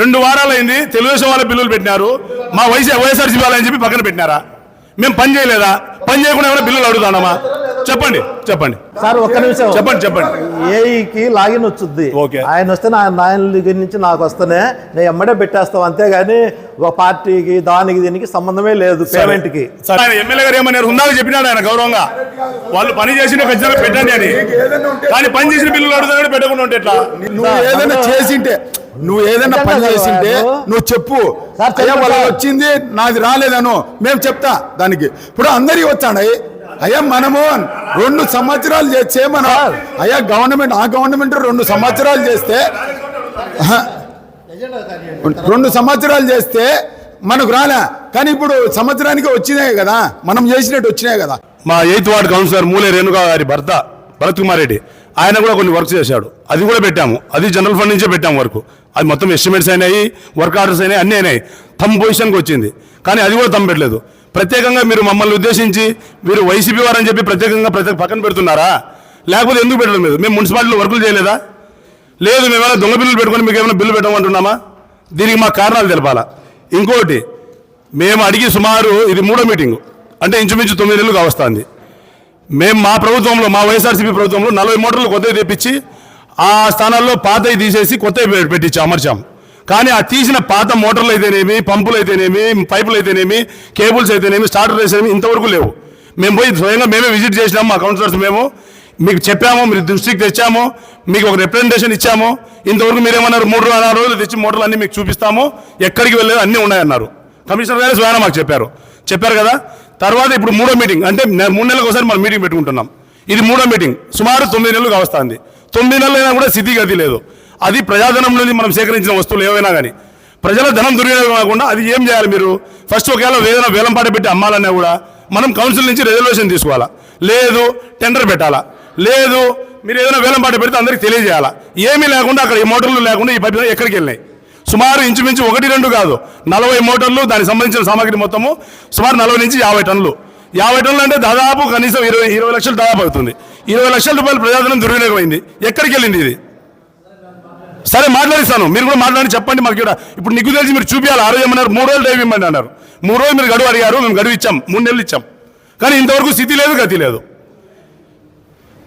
రెండు వారాలైంది తెలుగుదేశం వాళ్ళ బిల్లులు పెట్టినారు. మా వైసీ వైఎస్ఆర్సీ వాళ్ళని చెప్పి పక్కన పెట్టినారా? మేము పని చేయలేదా? పని చేయకుండా ఏమైనా బిల్లులు అడుగుతామా చెప్పండి చెప్పండి. సార్ ఒక్క నిమిషం. చెప్పండి చెప్పండి. ఏఈకి లాగిన్ వచ్చుద్ది. ఓకే. ఆయన వస్తే నా ఆయన దగ్గర నుంచి నాకు వస్తేనే నేను ఎమ్మడే పెట్టేస్తాం. అంతేగాని ఒక పార్టీకి దానికి దీనికి సంబంధమే లేదు పేమెంట్కి ఆయన ఎమ్మెల్యే గారు ఏమన్నారు? ఉందాక చెప్పినాడు ఆయన గౌరవంగా. వాళ్ళు పని చేసిన ఖచ్చితంగా పెట్టండి అని. కానీ పని చేసిన బిల్లులు అడుగుతాడు పెట్టకుండా ఉంటే ఎట్లా? నువ్వు ఏదైనా చేసింటే నువ్వు ఏదైనా పని చేసింటే. నువ్వు చెప్పు అయ్యా సార్. వచ్చింది నాది రాలేదను మేము చెప్తా దానికి ఇప్పుడు అందరికి వచ్చాడు అయ్యా మనము రెండు సంవత్సరాలు చేస్తే మనం అయ్యా గవర్నమెంట్ ఆ గవర్నమెంట్ రెండు సంవత్సరాలు చేస్తే. రెండు సంవత్సరాలు చేస్తే మనకు రాలే కానీ ఇప్పుడు సంవత్సరానికి వచ్చినాయి కదా మనం చేసినట్టు వచ్చినాయి కదా మా ఎయిత్ వార్డ్ కౌన్సిలర్ మూలే రేణుకా గారి భర్త భరత్ కుమార్ రెడ్డి ఆయన కూడా కొన్ని వర్క్స్ చేశాడు. అది కూడా పెట్టాము. అది జనరల్ ఫండ్ నుంచే పెట్టాము వర్క్ అది మొత్తం ఎస్టిమేట్స్ అయినాయి వర్క్ ఆర్డర్స్ అయినాయి అన్నీ అయినాయి. తమ్ పొజిషన్కి వచ్చింది. కానీ అది కూడా తమ్ పెట్టలేదు. ప్రత్యేకంగా మీరు మమ్మల్ని ఉద్దేశించి మీరు వైసీపీ వారని చెప్పి ప్రత్యేకంగా ప్రత్యేక పక్కన పెడుతున్నారా? లేకపోతే ఎందుకు పెట్టడం లేదు? మేము మున్సిపాలిటీలో వర్కులు చేయలేదా? లేదు మేమైనా దొంగ బిల్లులు పెట్టుకొని మీకు ఏమైనా బిల్లు పెట్టమంటున్నామా? దీనికి మా కారణాలు తెలపాలా? ఇంకోటి మేము అడిగి సుమారు ఇది మూడో మీటింగ్ అంటే ఇంచుమించు తొమ్మిది నెలలు కావస్తుంది మేము మా ప్రభుత్వంలో మా వైఎస్ఆర్సీపీ ప్రభుత్వంలో నలభై మోటార్లు కొత్తవి తెప్పించి ఆ స్థానాల్లో పాతవి తీసేసి కొత్తవి పెట్టించి పెట్టించాం అమర్చాం. కానీ ఆ తీసిన పాత మోటార్లు అయితేనేమి పంపులు అయితేనేమి పైపులు అయితేనేమి కేబుల్స్ అయితేనేమి స్టార్టర్ అయితేనేమి ఇంతవరకు లేవు. మేము పోయి స్వయంగా మేమే విజిట్ చేసినాము మా కౌన్సిలర్స్ మేము. మీకు చెప్పాము మీరు దృష్టికి తెచ్చాము మీకు ఒక రిప్రజెంటేషన్ ఇచ్చాము. ఇంతవరకు మీరేమన్నారు మూడు రోజులు నాలుగు రోజులు తెచ్చి మోటార్లు అన్నీ మీకు చూపిస్తాము ఎక్కడికి వెళ్ళేది అన్నీ ఉన్నాయన్నారు. కమిషనర్ గారు స్వయంగా మాకు చెప్పారు. చెప్పారు కదా తర్వాత ఇప్పుడు మూడో మీటింగ్ అంటే మూడు నెలలకు ఒకసారి మనం మీటింగ్ పెట్టుకుంటున్నాం. ఇది మూడో మీటింగ్ సుమారు తొమ్మిది నెలలు కావస్తుంది. తొమ్మిది నెలలు అయినా కూడా స్థితిగతి లేదు. అది ప్రజాధనం నుండి మనం సేకరించిన వస్తువులు ఏవైనా కానీ ప్రజల ధనం దుర్వినియోగం కాకుండా అది ఏం చేయాలి మీరు? ఫస్ట్ ఒకవేళ ఏదైనా వేలంపాట పెట్టి అమ్మాలన్నా కూడా మనం కౌన్సిల్ నుంచి రిజర్వేషన్ తీసుకోవాలా? లేదు టెండర్ పెట్టాలా? లేదు మీరు ఏదైనా వేలంపాట పెడితే అందరికీ తెలియజేయాలా? ఏమీ లేకుండా అక్కడ ఈ మోటార్లు లేకుండా ఈ పైపు ఎక్కడికి వెళ్ళినాయి? సుమారు ఇంచుమించు ఒకటి రెండు కాదు నలభై మోటార్లు దానికి సంబంధించిన సామాగ్రి మొత్తము సుమారు నలభై నుంచి యాభై టన్నులు. యాభై టన్నులు అంటే దాదాపు కనీసం ఇరవై ఇరవై లక్షలు దాదాపు అవుతుంది. ఇరవై లక్షల రూపాయలు ప్రజాధనం దుర్వినియోగమైంది. ఎక్కడికి వెళ్ళింది ఇది? సరే మాట్లాడిస్తాను. మీరు కూడా మాట్లాడి చెప్పండి మాకు కూడా ఇప్పుడు నీకు తెలిసి మీరు చూపించాలి ఆ రోజు ఏమన్నారు? మూడు రోజులు టైం ఇవ్వండి అన్నారు. మూడు రోజులు మీరు గడువు అడిగారు మేము గడువు ఇచ్చాం మూడు నెలలు ఇచ్చాం. కానీ ఇంతవరకు స్థితి లేదు గతి లేదు.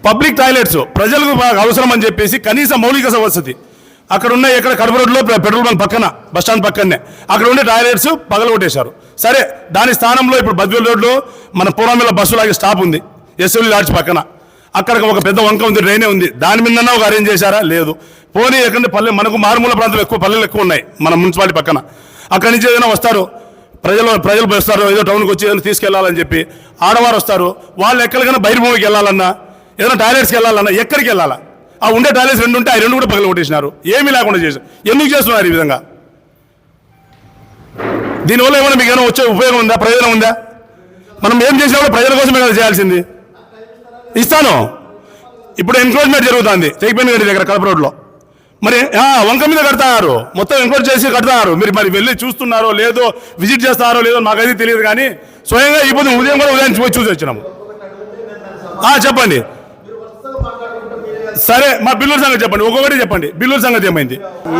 పబ్లిక్ టాయిలెట్స్ ప్రజలకు బాగా అవసరం అని చెప్పేసి కనీస మౌలిక వసతి అక్కడ ఉన్న ఇక్కడ కడప రోడ్లో పెట్రోల్ బంక్ పక్కన బస్ స్టాండ్ పక్కనే. అక్కడ ఉండే టాయిలెట్స్ పగలగొట్టేశారు. సరే దాని స్థానంలో ఇప్పుడు బద్వేల్ రోడ్లో మన పూర్వమిల్ల బస్సు లాగే స్టాప్ ఉంది. ఎస్ఎల్ లాడ్జ్ పక్కన. అక్కడ ఒక పెద్ద వంక ఉంది డ్రైనే ఉంది. దాని మీద ఒక అరేంజ్ చేశారా? లేదు. పోనీ ఎక్కడ పల్లె మనకు మారుమూల ప్రాంతాలు ఎక్కువ పల్లెలు ఎక్కువ ఉన్నాయి మన మున్సిపాలిటీ పక్కన. అక్కడి నుంచి ఏదైనా వస్తారు ప్రజలు ప్రజలు వస్తారు ఏదో టౌన్కి వచ్చి ఏదైనా తీసుకెళ్ళాలని చెప్పి ఆడవారు వస్తారు. వాళ్ళు ఎక్కడికైనా బయట భూమికి వెళ్ళాలన్నా ఏదైనా టాయిలెట్స్కి వెళ్ళాలన్నా ఎక్కడికి వెళ్ళాలా? ఆ ఉండే టాయిలెట్స్ రెండు ఉంటే ఆ రెండు కూడా పగల కొట్టేసినారు. ఏమీ లేకుండా చేశారు. ఎందుకు చేస్తున్నారు ఈ విధంగా? దీనివల్ల ఏమైనా మీకు ఏమైనా వచ్చే ఉపయోగం ఉందా? ప్రయోజనం ఉందా? మనం ఏం చేసినా కూడా ప్రజల కోసం ఏమైనా చేయాల్సింది. ఇస్తాను. ఇప్పుడు ఎంక్రోచ్మెంట్ జరుగుతుంది. తెగిపోయిన గడి దగ్గర కడప రోడ్లో. మరి ఆ, వంక మీద కడతారు. మొత్తం ఎంక్వైరీ చేసి కడతారు. మీరు మరి వెళ్ళి చూస్తున్నారో లేదో విజిట్ చేస్తారో లేదో మాకైతే తెలియదు కానీ స్వయంగా ఈ పొద్దు ఉదయం కూడా ఉదయం పోయి చూసి వచ్చినాము. చెప్పండి. సరే మా బిల్లుల సంగతి చెప్పండి. ఒక్కొక్కటి చెప్పండి. బిల్లుల సంగతి ఏమైంది?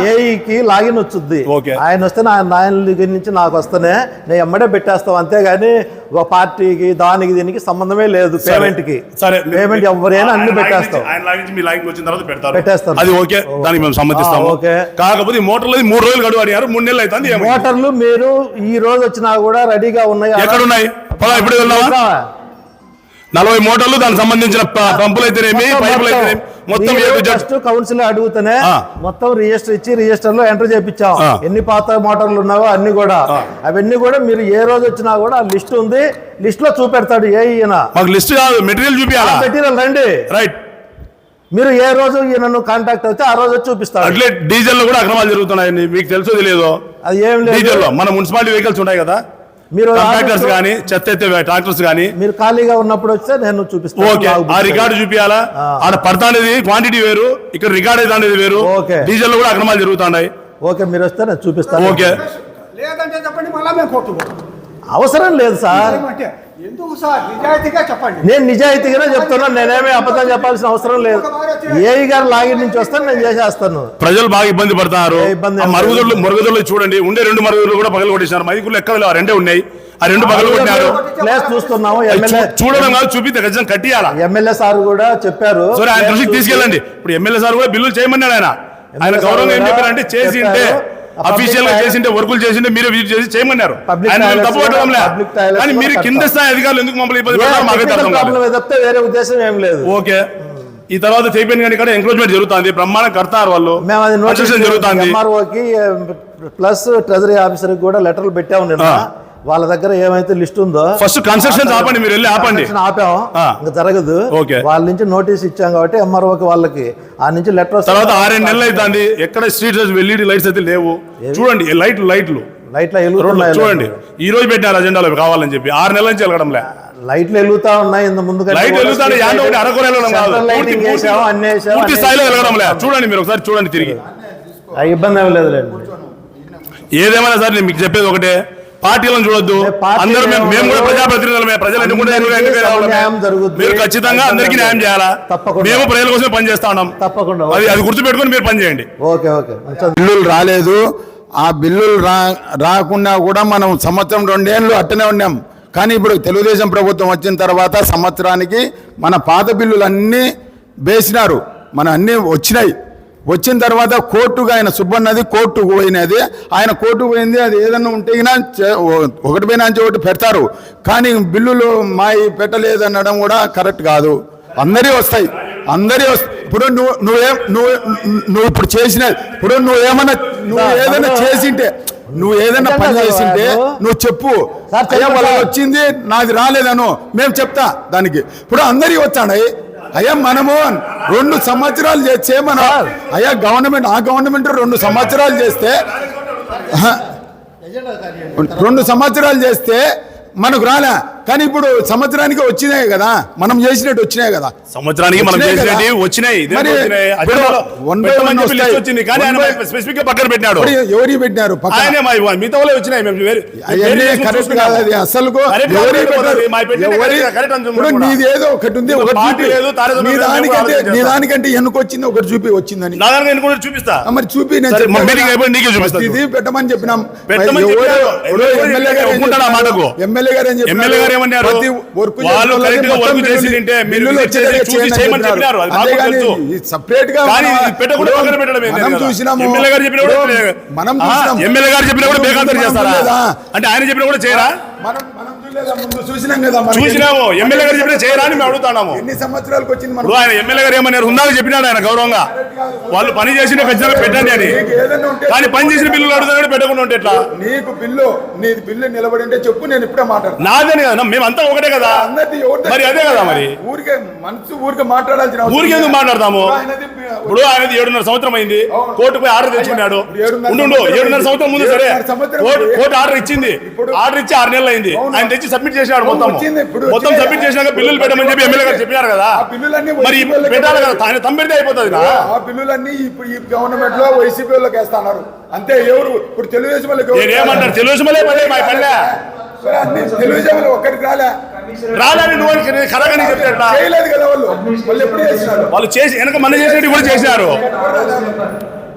ఏఈకి లాగిన్ వచ్చుద్ది. ఓకే. ఆయన వస్తే నా ఆయన దగ్గర నుంచి నాకు వస్తేనే నేను ఎమ్మడే పెట్టేస్తాం. అంతేగాని ఒక పార్టీకి దానికి దీనికి సంబంధమే లేదు పేమెంట్కి సరే. పేమెంట్ ఎవరైనా అన్ని పెట్టేస్తాం. ఆయన లాగించి మీ లాగింగ్ వచ్చిన తర్వాత పెడతారు. పెట్టేస్తాను. అది ఓకే. దానికి మేము ఓకే. కాకపోతే మోటార్లు మూడు రోజులు గడువు అడిగారు. మూడు నెలలు అవుతుంది? మోటార్లు మీరు ఈ రోజు వచ్చినా కూడా రెడీగా ఉన్నాయి. ఎక్కడున్నాయి? పదా ఇప్పుడు నలభై మోటార్లు దానికి సంబంధించిన పంపులు అయితేనేమి పైపులు అయితేనేమి. మొత్తం జస్ట్ కౌన్సిల్ అడుగుతూనే. మొత్తం రిజిస్టర్ ఇచ్చి రిజిస్టర్లో ఎంటర్ చేపించాం. ఎన్ని పాత మోటార్లు ఉన్నావో అన్ని కూడా. అవన్నీ కూడా మీరు ఏ రోజు వచ్చినా కూడా లిస్ట్ ఉంది. లిస్ట్లో చూపెడతాడు ఏ ఈయన. మాకు లిస్ట్ కాదు మెటీరియల్ చూపించాలా మెటీరియల్ రండి. రైట్ మీరు ఏ రోజు ఈయనను కాంటాక్ట్ అయితే ఆ రోజు వచ్చి చూపిస్తాడు. అట్లే డీజిల్లో కూడా అక్రమాలు జరుగుతున్నాయండి మీకు తెలుసో తెలియదో? అది ఏం డీజిల్ లేదు. లో మన మున్సిపాలిటీ వెహికల్స్ ఉంటాయి కదా? మీరు కాంట్రాక్టర్స్ కానీ చెత్త ఎత్తే ట్రాక్టర్స్ కానీ మీరు ఖాళీగా ఉన్నప్పుడు వస్తే నేను చూపిస్తాను. ఓకే ఆ రికార్డు చూపించాలా ఆ. ఆడ పడతా అనేది క్వాంటిటీ వేరు ఇక్కడ రికార్డ్ అయితే అనేది వేరు. ఓకే. డీజిల్లో కూడా అక్రమాలు జరుగుతున్నాయి ఓకే మీరు వస్తే నేను చూపిస్తాను. ఓకే. లేదంటే చెప్పండి మళ్ళా మేము అవసరం లేదు సార్. అంటే ఎందుకు సార్? నిజాయితీగా చెప్పండి. నేను నిజాయితీగానే చెప్తున్నాను నేనేమీ అబద్ధం చెప్పాల్సిన అవసరం లేదు. ఏఈ గారు లాగిన్ నుంచి వస్తాను నేను చేసేస్తాను. ప్రజలు బాగా ఇబ్బంది పడుతున్నారు ఏ ఏం మరుగుదొడ్లు మరుగుదొడ్లు చూడండి. ఉండే రెండు మరుగుదొడ్లు కూడా పగలు కొట్టేసినారు మైకులు ఎక్కడ లేవు, ఆ రెండే ఉన్నాయి. ఆ రెండు పగలు కొట్టినారు ప్లేస్ చూస్తున్నాము. ఎమ్మెల్యే చూడడం కాదు చూపితే ఖచ్చితంగా కట్టియాలా? ఎమ్మెల్యే సార్ కూడా చెప్పారు. సరే ఆయన దృష్టికి తీసుకెళ్ళండి. ఇప్పుడు ఎమ్మెల్యే సార్ కూడా బిల్లులు చేయమన్నాడు ఆయన. ఆయన గౌరవంగా ఏం సార్ చెప్పారంటే చేసి ఉంటే అఫీషియల్గా చేసింటే వర్కులు చేసింటే మీరే విజిట్ చేసి చేయమన్నారు. కానీ మీరు కింద. స్థాయి అధికారులు ఎందుకు మమ్మల్ని ఇబ్బంది వేరే ఉద్దేశం ఏం లేదు. ఓకే. ఈ తర్వాత చేయిపోయిన కానీ ఇక్కడ ఎంక్రోచ్మెంట్ జరుగుతుంది. బ్రహ్మాండం కడతారు వాళ్ళు. మేము అది కన్స్ట్రక్షన్ జరుగుతుంది. ప్లస్ ట్రెజరీ ఆఫీసర్కి కూడా లెటర్లు పెట్టాము నిన్న. వాళ్ళ దగ్గర ఏమైతే లిస్ట్ ఉందో ఫస్ట్ కన్స్ట్రక్షన్ ఆపండి మీరు వెళ్ళి ఆపండి. ఆపాం. ఇంకా జరగదు. వాళ్ళ నుంచి నోటీస్ ఇచ్చాం కాబట్టి ఎంఆర్ఓకి వాళ్ళకి. ఆ నుంచి లెటర్ తర్వాత ఆరేడు నెలలు అవుతుంది ఎక్కడ స్ట్రీట్ ఎల్ఈడి లైట్స్ అయితే లేవు. చూడండి లైట్లు లైట్లు. లైట్లు చూడండి. ఈ రోజు పెట్టినారు అజెండాలో కావాలని చెప్పి. ఆరు నెలల నుంచి వెళ్ళడంలే లైట్లు వెలుగుతా ఉన్నాయి ఇంత ముందు లైట్ వెలుగుతాడు యాండ ఒకటి అరకొర పూర్తి- స్థాయిలో. వెళ్ళడంలే చూడండి మీరు ఒకసారి చూడండి తిరిగి. ఆ ఇబ్బంది ఏమి లేదులేండి. ఏదేమైనా సరే నేను మీకు చెప్పేది ఒకటే. పార్టీలను చూడొద్దు. అందరూ మేము మేము కూడా ప్రజాప్రతినిధులమే ప్రజలు జరుగుద్ది. మీరు ఖచ్చితంగా అందరికీ న్యాయం చేయాలా? తప్పకుండా. మేము ప్రజల కోసం పనిచేస్తా ఉన్నాం. తప్పకుండా అది అది గుర్తుపెట్టుకొని మీరు పని చేయండి ఓకే. ఓకే బిల్లులు రాలేదు. ఆ బిల్లులు రా రాకుండా కూడా మనం సంవత్సరం రెండేళ్ళు అట్టనే ఉన్నాం. కానీ ఇప్పుడు తెలుగుదేశం ప్రభుత్వం వచ్చిన తర్వాత సంవత్సరానికి మన పాత బిల్లులు అన్నీ వేసినారు. మన అన్నీ వచ్చినాయి. వచ్చిన తర్వాత కోర్టుగా ఆయన సుబ్బన్నది కోర్టుకు పోయినది. ఆయన కోర్టుకు పోయింది అది ఏదన్నా ఉంటే ఒకటి పోయినా నుంచి ఒకటి పెడతారు. కానీ బిల్లులు మాయి పెట్టలేదనడం కూడా కరెక్ట్ కాదు. అందరి వస్తాయి. అందరి వస్తాయి ఇప్పుడు నువ్వు నువ్వేం నువ్వు నువ్వు ఇప్పుడు చేసిన ఇప్పుడు నువ్వు ఏమన్నా నువ్వు ఏదైనా చేసింటే నువ్వు ఏదైనా పని చేసింటే నువ్వు చెప్పు. అయ్యా. వచ్చింది నాది రాలేదను మేము చెప్తా దానికి. ఇప్పుడు అందరికి వచ్చాడు అయ్యా మనము రెండు సంవత్సరాలు చే- చేయమను సార్. అయ్యా గవర్నమెంట్ ఆ గవర్నమెంట్ రెండు సంవత్సరాలు చేస్తే. రెండు సంవత్సరాలు చేస్తే మనకు రాలే కానీ ఇప్పుడు సంవత్సరానికి వచ్చినాయి కదా. మనం చేసినట్టు వచ్చినాయి కదా. సంవత్సరానికి మనం. వచ్చినాయి. వచ్చింది. కానీ ఆయన One by- స్పెసిఫిక్గా పక్కన పెట్టినాడు. ఎవరికి పెట్టినారు? ఆయనే మా మిగతా వాళ్ళే వచ్చినాయి. మేము వేరే- అవన్నీ వేరే చేసి కరెక్ట్ చూసుకున్నాము. కాదు. అది అసలు ఎవరి ఎవరి. నీది ఏదో ఒకటి ఉంది ఒకటి దానికంటే నీ దానికంటే ఎన్నుకు వచ్చింది ఒకటి చూపి వచ్చిందని. చూపిస్తా. మరి చూపి. ఇది పెట్టమని చెప్పినాం. ఎవరు-. ఎవరు ఎవరు ఎమ్మెల్యే గారు. ఎమ్మెల్యే గారు ఏమన్నారు? వాళ్ళు కరెక్ట్గా వర్క్ చేసి తింటే విజిట్ వచ్చేటట్టు చేసి చేయమని చెప్పినారు. అది మాకు తెలుసు. గా కానీ పెట్టకుండా పక్కన పెట్టడం ఏంది మనం కదా? చూసినాము ఎమ్మెల్యే గారు చెప్పిన కూడా మనం చూసినాం ఎమ్మెల్యే గారు చెప్పిన కూడా బేఖాతరు చేస్తారా? అంటే ఆయన చెప్పిన కూడా చేయరా మనం చూసినాము. ఎమ్మెల్యే గారు చెప్పిన చేయరా అని మేము అడుగుతున్నాము. ఎన్ని సంవత్సరాలకు వచ్చింది ఇప్పుడు ఆయన ఎమ్మెల్యే గారు ఏమన్నారు హుందాగా చెప్పినాడు ఆయన గౌరవంగా. వాళ్ళు పని చేసిన ఖచ్చితంగా పెట్టండి అని. నీకు ఏదైనా ఉంటే కానీ పని చేసిన బిల్లులు అడుగుతాడు పెట్టకుండా ఉంటే ఎట్లా? నీకు బిల్లు నీ బిల్లు నిలబడి ఉంటే చెప్పు నేను ఇప్పుడే మాట్లాడతాను నాదని కదా మేమంతా ఒకటే కదా. మరి అదే కదా మరి. ఊరికే మనసు ఊరికే మాట్లాడాల్సిన ఊరికి ఎందుకు. మాట్లాడతాము? ఇప్పుడు ఆయనది ఏడున్నర సంవత్సరం అయింది. కోర్టుపై ఆర్డర్ తెచ్చుకున్నాడు. ఏడున్నర ఉండు సంవత్సరం ఏడున్నర. సంవత్సరం ముందు సరే. కోర్టు. కోర్టు ఆర్డర్ ఇచ్చింది. ఆర్డర్ ఇచ్చి ఆరు నెలలు అయింది. ఆయన తెచ్చి సబ్మిట్ చేసినాడు మొత్తం. మొత్తం. సబ్మిట్ చేసినాక బిల్లులు పెట్టమని చెప్పి ఎమ్మెల్యే గారు చెప్పినారు కదా. మరి పెట్టాలి కదా. ఆయన తమ్మిడితే అయిపోతుంది ఆ బిల్లులన్నీ ఇప్పుడు ఈ గవర్నమెంట్లో వైసీపీ వాళ్ళకి వేస్తున్నారు. అంతే ఎవరు? ఇప్పుడు తెలుగుదేశం వాళ్ళకి అన్ని తెలుగుదేశం వాళ్ళు ఒక్కడికి రాలే. రాలని నువ్వు కరగని? చేయలేదు కదా వాళ్ళు. వాళ్ళు ఎప్పుడు చేసినారు? వాళ్ళు చేసి వెనక మన చేసినట్టు కూడా చేసినారు.